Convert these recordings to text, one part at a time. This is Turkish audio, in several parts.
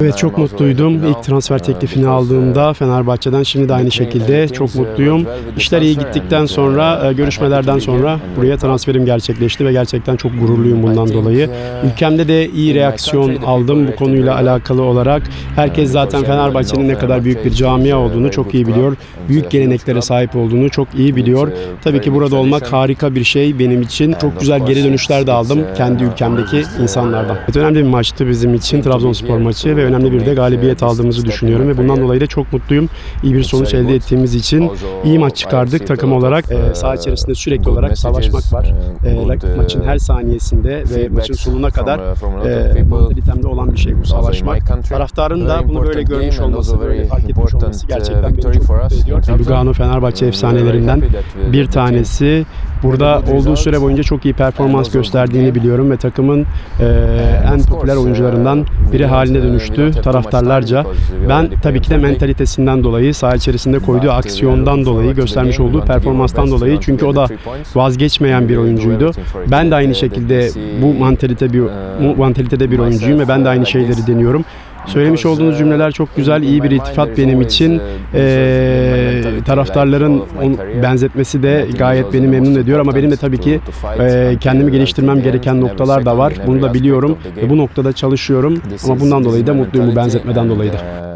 Evet çok mutluydum. İlk transfer teklifini aldığımda Fenerbahçe'den şimdi de aynı şekilde çok mutluyum. İşler iyi gittikten sonra, görüşmelerden sonra buraya transferim gerçekleşti ve gerçekten çok gururluyum bundan dolayı. Ülkemde de iyi reaksiyon aldım bu konuyla alakalı olarak. Herkes zaten Fenerbahçe'nin ne kadar büyük bir camia olduğunu çok iyi biliyor. Büyük geleneklere sahip olduğunu çok iyi biliyor. Tabii ki burada olmak harika bir şey benim için. Çok güzel geri dönüşler de aldım kendi ülkemdeki insanlardan. Evet, önemli bir maçtı bizim için Trabzonspor maçı ve önemli bir de galibiyet aldığımızı düşünüyorum ve bundan dolayı da çok mutluyum. İyi bir sonuç elde ettiğimiz için iyi maç çıkardık takım olarak. Ee, saha içerisinde sürekli olarak savaşmak var. Ee, maçın her saniyesinde ve maçın sonuna kadar e, mantalitemde olan bir şey bu savaşmak. Taraftarın da bunu böyle görmüş olması, böyle fark etmiş olması gerçekten beni çok mutlu ediyor. Lugano Fenerbahçe efsanelerinden bir tanesi. Burada olduğu süre boyunca çok iyi performans gösterdiğini biliyorum ve takımın e, en popüler oyuncularından biri haline dönüştü taraftarlarca. Ben tabii ki de mentalitesinden dolayı, saha içerisinde koyduğu aksiyondan dolayı, göstermiş olduğu performanstan dolayı çünkü o da vazgeçmeyen bir oyuncuydu. Ben de aynı şekilde bu mantalite bir bu mantalitede bir oyuncuyum ve ben de aynı şeyleri deniyorum. Söylemiş olduğunuz cümleler çok güzel, iyi bir iltifat benim için. Ee, taraftarların benzetmesi de gayet beni memnun ediyor ama benim de tabii ki e, kendimi geliştirmem gereken noktalar da var. Bunu da biliyorum ve bu noktada çalışıyorum ama bundan dolayı da mutluyum bu benzetmeden dolayı da.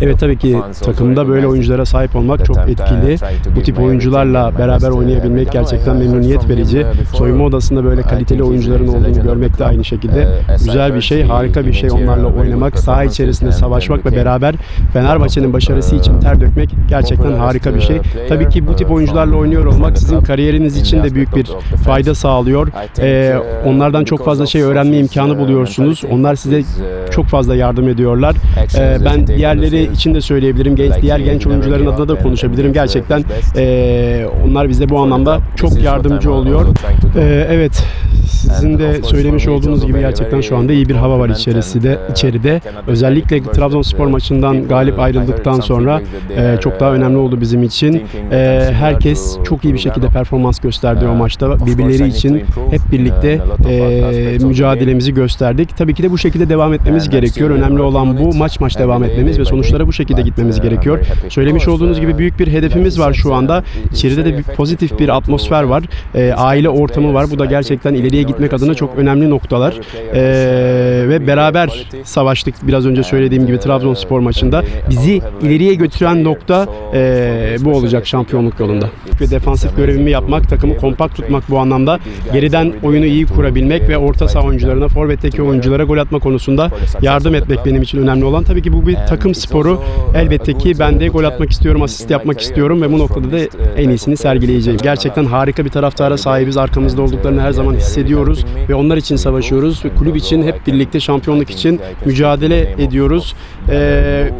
Evet tabii ki takımda böyle oyunculara sahip olmak çok etkili. Bu tip oyuncularla beraber oynayabilmek gerçekten memnuniyet verici. Soyunma odasında böyle kaliteli oyuncuların olduğunu görmek de aynı şekilde güzel bir şey, harika bir şey onlarla oynamak, saha içerisinde savaşmak ve beraber Fenerbahçe'nin başarısı için ter dökmek gerçekten harika bir şey. Tabii ki bu tip oyuncularla oynuyor olmak sizin kariyeriniz için de büyük bir fayda sağlıyor. Ee, onlardan çok fazla şey öğrenme imkanı buluyorsunuz. Onlar size çok fazla yardım ediyorlar. Ee, ben diğerleri için de söyleyebilirim. Genç, diğer genç oyuncuların adına da konuşabilirim. Gerçekten ee, onlar bize bu anlamda çok yardımcı oluyor. Ee, evet, sizin de söylemiş olduğunuz gibi gerçekten şu anda iyi bir hava var içerisinde, içeride. Özellikle Trabzonspor maçından galip ayrıldıktan sonra e, çok daha önemli oldu bizim için. E, herkes çok iyi bir şekilde performans gösterdi o maçta. Birbirleri için hep birlikte e, mücadelemizi gösterdik. Tabii ki de bu şekilde devam etmemiz gerekiyor. Önemli olan bu maç maç devam etmemiz ve sonuçlara bu şekilde gitmemiz gerekiyor. Söylemiş olduğunuz gibi büyük bir hedefimiz var şu anda. İçeride de bir pozitif bir atmosfer var. E, aile ortamı var. Bu da gerçekten ileriye gitmek adına çok önemli noktalar. E, ve beraber savaştık biraz önce söylediğim gibi Trabzonspor maçında. Bizi ileriye götüren nokta e, bu olacak şampiyonluk yolunda. Ve defansif görevimi yapmak, takımı kompakt tutmak bu anlamda. Geriden oyunu iyi kurabilmek ve orta saha oyuncularına, forvetteki oyunculara gol atma konusunda yardım etmek benim için önemli olan. Tabii ki bu bir takım sporu. Elbette ki ben de gol atmak istiyorum, asist yapmak istiyorum ve bu noktada da en iyisini sergileyeceğim. Gerçekten harika bir taraftara sahibiz. Arkamızda olduklarını her zaman hissediyoruz ve onlar için savaşıyoruz. Kulüp için hep birlikte şampiyonluk için mücadele ediyoruz. Ee,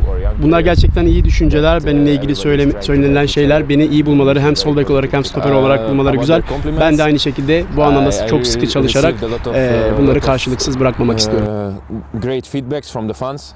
bunlar gerçekten iyi düşünceler. Benimle ilgili söyle, söylenilen şeyler beni iyi bulmaları hem sol bek olarak hem stoper olarak bulmaları güzel. Ben de aynı şekilde bu anlamda çok sıkı çalışarak e, bunları karşılıksız bırakmamak istiyorum. Great feedbacks from the fans.